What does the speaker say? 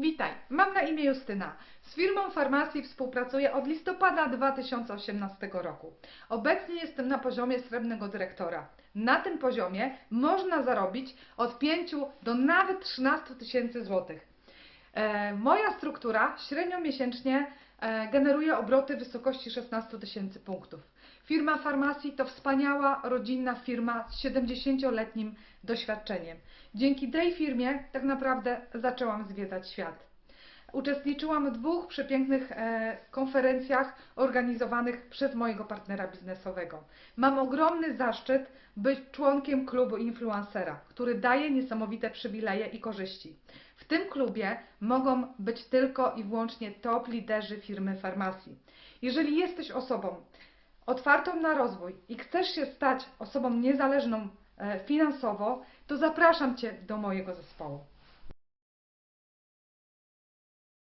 Witaj, mam na imię Justyna. Z firmą Farmacji współpracuję od listopada 2018 roku. Obecnie jestem na poziomie srebrnego dyrektora. Na tym poziomie można zarobić od 5 do nawet 13 tysięcy złotych. E, moja struktura średnio miesięcznie e, generuje obroty w wysokości 16 tysięcy punktów. Firma Farmacji to wspaniała, rodzinna firma z 70-letnim doświadczeniem. Dzięki tej firmie tak naprawdę zaczęłam zwiedzać świat. Uczestniczyłam w dwóch przepięknych e, konferencjach organizowanych przez mojego partnera biznesowego. Mam ogromny zaszczyt być członkiem klubu influencera, który daje niesamowite przywileje i korzyści. W tym klubie mogą być tylko i wyłącznie top liderzy firmy farmacji. Jeżeli jesteś osobą otwartą na rozwój i chcesz się stać osobą niezależną e, finansowo, to zapraszam Cię do mojego zespołu.